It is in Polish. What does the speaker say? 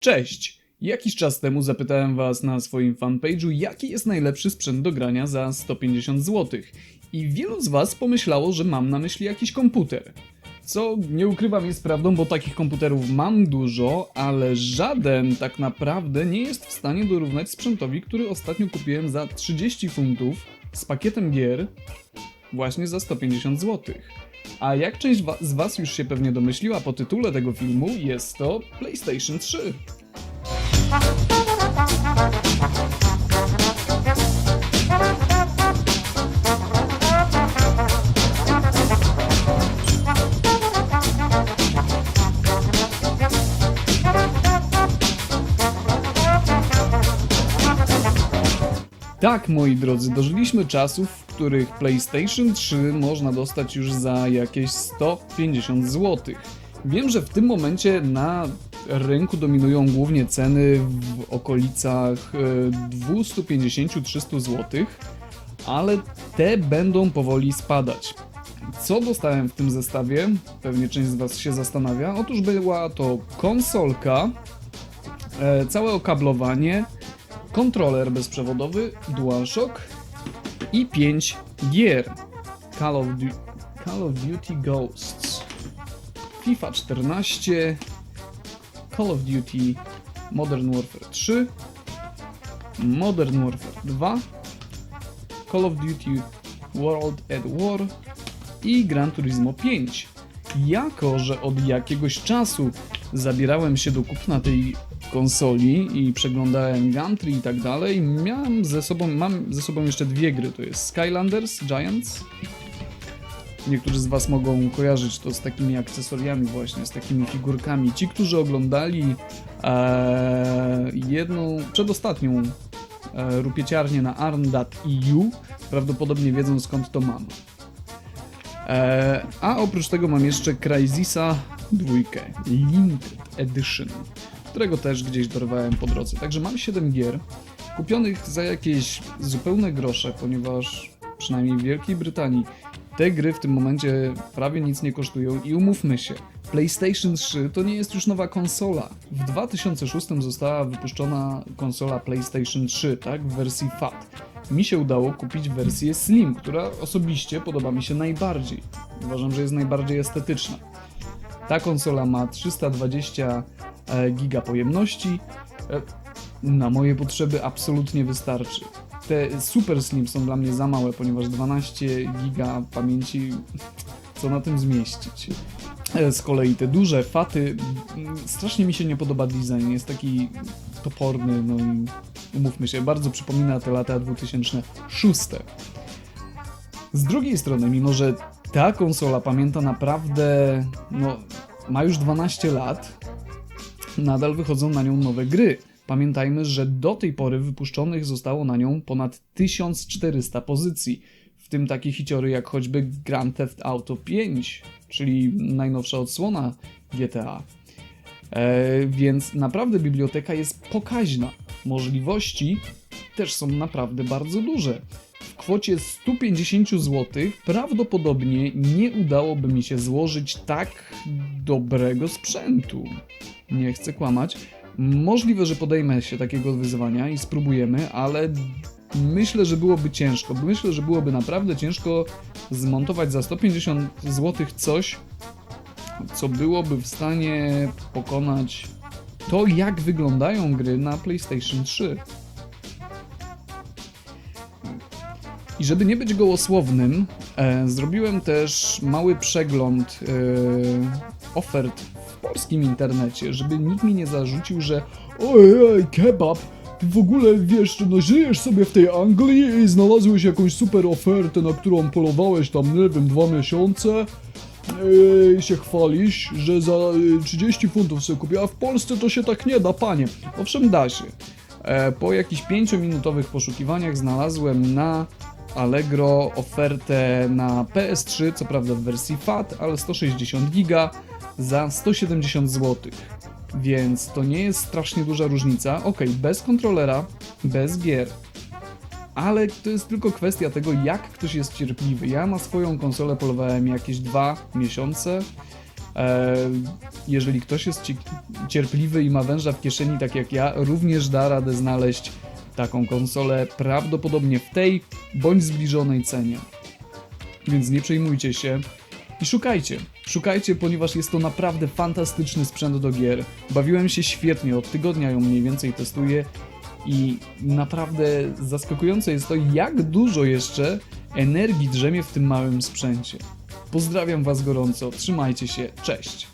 Cześć! Jakiś czas temu zapytałem Was na swoim fanpage'u, jaki jest najlepszy sprzęt do grania za 150 zł. I wielu z Was pomyślało, że mam na myśli jakiś komputer. Co nie ukrywam jest prawdą, bo takich komputerów mam dużo, ale żaden tak naprawdę nie jest w stanie dorównać sprzętowi, który ostatnio kupiłem za 30 funtów z pakietem gier właśnie za 150 zł. A jak część wa- z Was już się pewnie domyśliła po tytule tego filmu, jest to PlayStation 3. Tak, moi drodzy, dożyliśmy czasów, w których PlayStation 3 można dostać już za jakieś 150 zł. Wiem, że w tym momencie na rynku dominują głównie ceny w okolicach e, 250-300 zł, ale te będą powoli spadać. Co dostałem w tym zestawie? Pewnie część z Was się zastanawia. Otóż była to konsolka, e, całe okablowanie, kontroler bezprzewodowy, DualShock i 5 gier. Call of, Du- Call of Duty Ghosts, FIFA 14, Call of Duty Modern Warfare 3, Modern Warfare 2, Call of Duty World at War i Gran Turismo 5. Jako, że od jakiegoś czasu zabierałem się do kupna tej konsoli i przeglądałem Gantry i tak dalej, miałem ze sobą, mam ze sobą jeszcze dwie gry, to jest Skylanders Giants. Niektórzy z Was mogą kojarzyć to z takimi akcesoriami właśnie, z takimi figurkami. Ci, którzy oglądali e, jedną, przedostatnią e, rupieciarnię na arn.eu, prawdopodobnie wiedzą skąd to mam. E, a oprócz tego mam jeszcze Crysisa 2 Limited Edition, którego też gdzieś dorwałem po drodze. Także mam 7 gier, kupionych za jakieś zupełne grosze, ponieważ przynajmniej w Wielkiej Brytanii te gry w tym momencie prawie nic nie kosztują i umówmy się, PlayStation 3 to nie jest już nowa konsola. W 2006 została wypuszczona konsola PlayStation 3, tak, w wersji FAT. Mi się udało kupić wersję Slim, która osobiście podoba mi się najbardziej. Uważam, że jest najbardziej estetyczna. Ta konsola ma 320 e, giga pojemności. E, Na moje potrzeby absolutnie wystarczy. Te Super Slim są dla mnie za małe, ponieważ 12 giga pamięci co na tym zmieścić. E, Z kolei te duże faty, mm, strasznie mi się nie podoba design, jest taki toporny, no i umówmy się, bardzo przypomina te lata 2006. Z drugiej strony, mimo że ta konsola pamięta naprawdę, no, ma już 12 lat, nadal wychodzą na nią nowe gry. Pamiętajmy, że do tej pory wypuszczonych zostało na nią ponad 1400 pozycji, w tym takie hiciory jak choćby Grand Theft Auto 5, czyli najnowsza odsłona GTA. E, więc naprawdę biblioteka jest pokaźna. Możliwości też są naprawdę bardzo duże. W kwocie 150 zł prawdopodobnie nie udałoby mi się złożyć tak dobrego sprzętu. Nie chcę kłamać. Możliwe, że podejmę się takiego wyzwania i spróbujemy, ale myślę, że byłoby ciężko. Myślę, że byłoby naprawdę ciężko zmontować za 150 zł coś, co byłoby w stanie pokonać to, jak wyglądają gry na PlayStation 3. I żeby nie być gołosłownym, e, zrobiłem też mały przegląd e, ofert w polskim internecie, żeby nikt mi nie zarzucił, że ojej, kebab, ty w ogóle wiesz, no żyjesz sobie w tej Anglii i znalazłeś jakąś super ofertę, na którą polowałeś tam, nie wiem, dwa miesiące Yy, i się chwalisz, że za y, 30 funtów sobie kupię, a w Polsce to się tak nie da, panie. Owszem, da się. E, po jakichś 5-minutowych poszukiwaniach znalazłem na Allegro ofertę na PS3, co prawda w wersji FAT, ale 160 giga za 170 zł. Więc to nie jest strasznie duża różnica. Ok, bez kontrolera, bez gier, ale to jest tylko kwestia tego, jak ktoś jest cierpliwy. Ja na swoją konsolę polowałem jakieś dwa miesiące E, jeżeli ktoś jest ci- cierpliwy i ma węża w kieszeni, tak jak ja, również da radę znaleźć taką konsolę prawdopodobnie w tej bądź zbliżonej cenie. Więc nie przejmujcie się i szukajcie. Szukajcie, ponieważ jest to naprawdę fantastyczny sprzęt do gier. Bawiłem się świetnie, od tygodnia ją mniej więcej testuję i naprawdę zaskakujące jest to, jak dużo jeszcze energii drzemie w tym małym sprzęcie. Pozdrawiam Was gorąco, trzymajcie się, cześć!